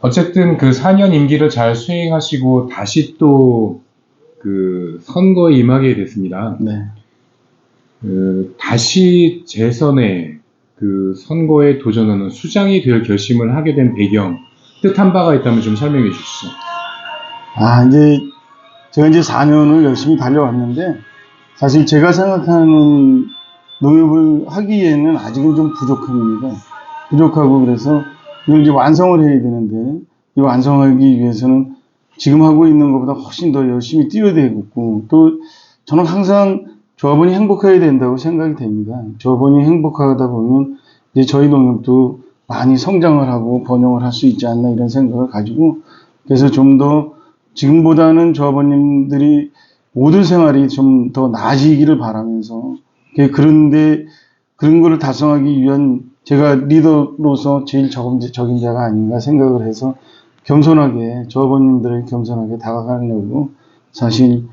어쨌든 그 4년 임기를 잘 수행하시고 다시 또 그 선거에 임하게 됐습니다. 네. 그 다시 재선에 그 선거에 도전하는 수장이 될 결심을 하게 된 배경, 뜻한 바가 있다면 좀 설명해 주시죠. 아, 이제 제가 이제 4년을 열심히 달려왔는데 사실 제가 생각하는 농협을 하기에는 아직은 좀 부족합니다. 부족하고 그래서 이걸 이제 완성을 해야 되는데 이 완성하기 위해서는 지금 하고 있는 것보다 훨씬 더 열심히 뛰어야 되겠고 또 저는 항상 조합원이 행복해야 된다고 생각이 됩니다. 조합원이 행복하다 보면 이제 저희 농협도 많이 성장을 하고 번영을 할 수 있지 않나 이런 생각을 가지고 그래서 좀 더 지금보다는 조합원님들이 모든 생활이 좀 더 나아지기를 바라면서 그- 그런데 그런 거를 달성하기 위한 제가 리더로서 제일 적임자, 적임자가 아닌가 생각을 해서 겸손하게 조합원님들에게 겸손하게 다가가려고 사실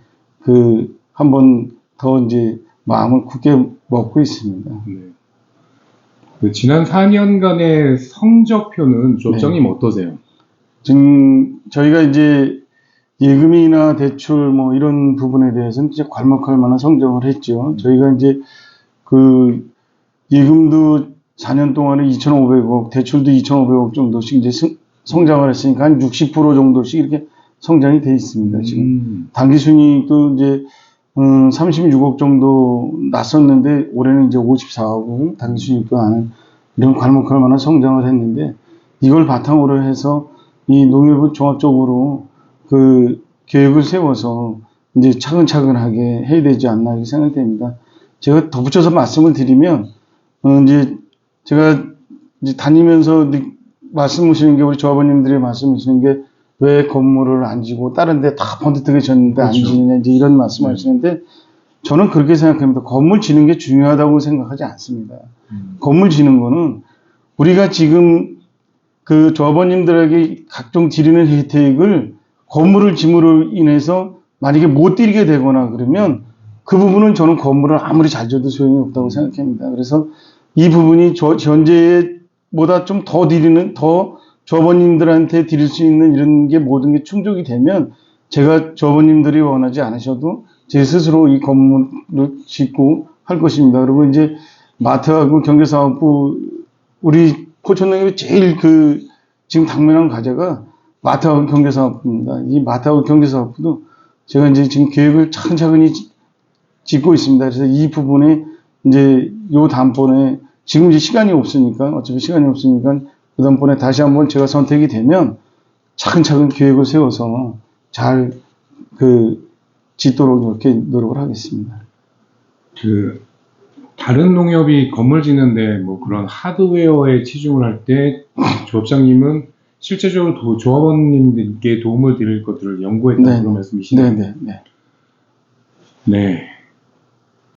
그 한 번 더 이제 마음을 굳게 먹고 있습니다. 네. 그 지난 4년간의 성적표는 조업장님 어떠세요? 지금 저희가 이제 예금이나 대출 뭐 이런 부분에 대해서는 진짜 괄목할 만한 성장을 했죠. 저희가 이제 그 예금도 4년 동안에 2,500억, 대출도 2,500억 정도씩 이제 성- 성장을 했으니까 한 60% 정도씩 이렇게 성장이 돼 있습니다. 지금 음, 단기 순이익도 이제 음, 36억 정도 났었는데 올해는 이제 54억 단기 순이익도 나는 이런 괄목할 만한 성장을 했는데 이걸 바탕으로 해서 이 농협을 종합적으로 그 계획을 세워서 이제 차근차근하게 해야 되지 않나 이렇게 생각됩니다. 제가 덧붙여서 말씀을 드리면 어, 이제 제가 이제 다니면서 느- 말씀하시는 게 우리 조합원님들이 말씀하시는 게 왜 건물을 안 지고 다른 데다 펀드트게 졌는데 안 그렇죠. 지느냐 이제 이런 말씀 하시는데 저는 그렇게 생각합니다. 건물 지는 게 중요하다고 생각하지 않습니다. 음, 건물 지는 거는 우리가 지금 그 조합원님들에게 각종 드리는 혜택을 건물을 짐으로 인해서 만약에 못 드리게 되거나 그러면 그 부분은 저는 건물을 아무리 잘 줘도 소용이 없다고 생각합니다. 그래서 이 부분이 저, 현재보다 좀 더 드리는, 더 조합원님들한테 드릴 수 있는 이런 게 모든 게 충족이 되면 제가 조합원님들이 원하지 않으셔도 제 스스로 이 건물을 짓고 할 것입니다. 그리고 이제 마트하고 경제사업부 우리 포천농협의 제일 그 지금 당면한 과제가 마트하고 경제사업부입니다. 이 마트하고 경제사업부도 제가 이제 지금 계획을 차근차근히 지- 짓고 있습니다. 그래서 이 부분에 이제 요 다음번에 지금 이제 시간이 없으니까 어차피 시간이 없으니까 그 다음번에 다시 한번 제가 선택이 되면 차근차근 계획을 세워서 잘 그 짓도록 이렇게 노력을 하겠습니다. 그 다른 농협이 건물 짓는데 뭐 그런 하드웨어에 치중을 할 때 조업장님은 실제적으로 도- 조합원님들께 도움을 드릴 것들을 연구했다 네. 그런 말씀이시네요. 네네 네. 네.